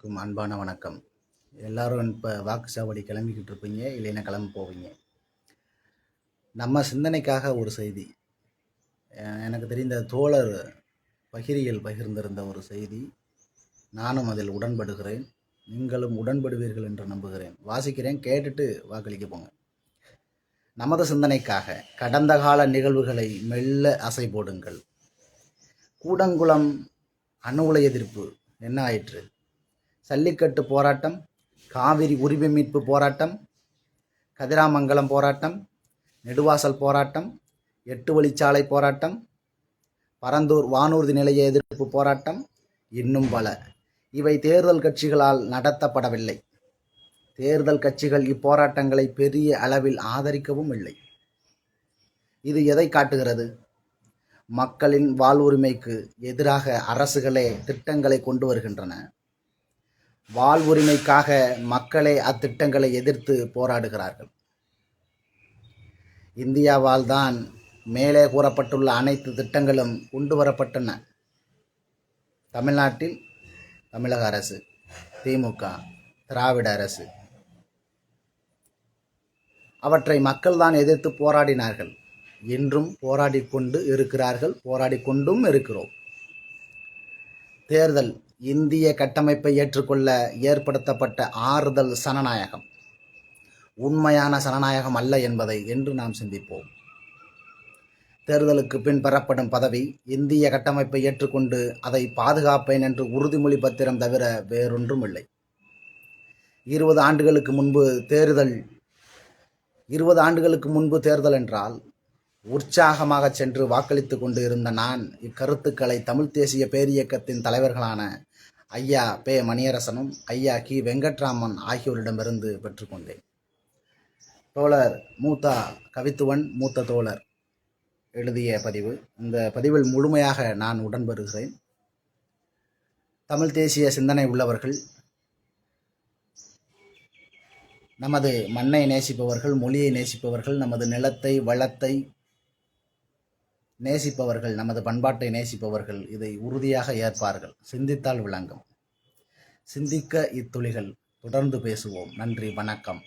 அனைவருக்கும் அன்பான வணக்கம். எல்லாரும் இப்போ வாக்குச்சாவடி கிளம்பிக்கிட்டு இருப்பீங்க இல்லைன்னா கிளம்பி போவீங்க. நம்ம சிந்தனைக்காக ஒரு செய்தி. எனக்கு தெரிந்த தோழர் பகிரியில் பகிர்ந்திருந்த ஒரு செய்தி. நானும் அதில் உடன்படுகிறேன். நீங்களும் உடன்படுவீர்கள் என்று நம்புகிறேன். வாசிக்கிறேன் கேட்டுட்டு வாக்களிக்க போங்க. நமது சிந்தனைக்காக கடந்த கால நிகழ்வுகளை மெல்ல அசை போடுங்கள். கூடங்குளம் அணு உலை எதிர்ப்பு என்ன ஆயிற்று? சல்லிக்கட்டு போராட்டம் காவிரி உரிமை மீட்பு போராட்டம் கதிராமங்கலம் போராட்டம் நெடுவாசல் போராட்டம் எட்டு வழிச்சாலை போராட்டம் பரந்தூர் வானூர்தி நிலைய எதிர்ப்பு போராட்டம் இன்னும் பல. இவை தேர்தல் கட்சிகளால் நடத்தப்படவில்லை. தேர்தல் கட்சிகள் இப்போராட்டங்களை பெரிய அளவில் ஆதரிக்கவும் இல்லை. இது எதை காட்டுகிறது? மக்களின் வாழ்வுரிமைக்கு எதிராக அரசுகளே திட்டங்களை கொண்டு வருகின்றன. வாழ்வுரிமைக்காக மக்களே அத்திட்டங்களை எதிர்த்து போராடுகிறார்கள். இந்தியாவால் தான் மேலே கூறப்பட்டுள்ள அனைத்து திட்டங்களும் கொண்டு வரப்பட்டன. தமிழ்நாட்டில் தமிழக அரசு திமுக திராவிட அரசு. அவற்றை மக்கள் தான் எதிர்த்து போராடினார்கள். இன்றும் போராடிக்கொண்டு இருக்கிறார்கள் போராடிக்கொண்டும் இருக்கிறோம். தேர்தல் இந்திய கட்டமைப்பை ஏற்றுக்கொள்ள ஏற்படுத்தப்பட்ட ஆறுதல் சனநாயகம். உண்மையான சனநாயகம் அல்ல என்பதை என்று நாம் சிந்திப்போம். தேர்தலுக்கு பின் பெறப்படும் பதவி இந்திய கட்டமைப்பை ஏற்றுக்கொண்டு அதை பாதுகாப்பேன் என்று உறுதிமொழி பத்திரம் தவிர வேறொன்றும் இல்லை இருபது ஆண்டுகளுக்கு முன்பு தேர்தல் இருபது ஆண்டுகளுக்கு முன்பு தேர்தல் என்றால் உற்சாகமாக சென்று வாக்களித்து கொண்டு இருந்த நான் இக்கருத்துக்களை தமிழ் தேசிய பேரியக்கத்தின் தலைவர்களான ஐயா பே மணியரசனும் ஐயா கி. வெங்கட்ராமன் ஆகியோரிடமிருந்து பெற்றுக்கொண்டேன் தோழர் மூத்தா கவித்துவன் மூத்த தோழர் எழுதிய பதிவு. இந்த பதிவில் முழுமையாக நான் உடன்படுகிறேன். தமிழ் தேசிய சிந்தனை உள்ளவர்கள் நமது மண்ணை நேசிப்பவர்கள் மொழியை நேசிப்பவர்கள் நமது நிலத்தை வளத்தை நேசிப்பவர்கள் நமது பண்பாட்டை நேசிப்பவர்கள் இதை உறுதியாக ஏற்பார்கள். சிந்தித்தால் விளங்கும். சிந்திக்க இத்துளிகள். தொடர்ந்து பேசுவோம். நன்றி. வணக்கம்.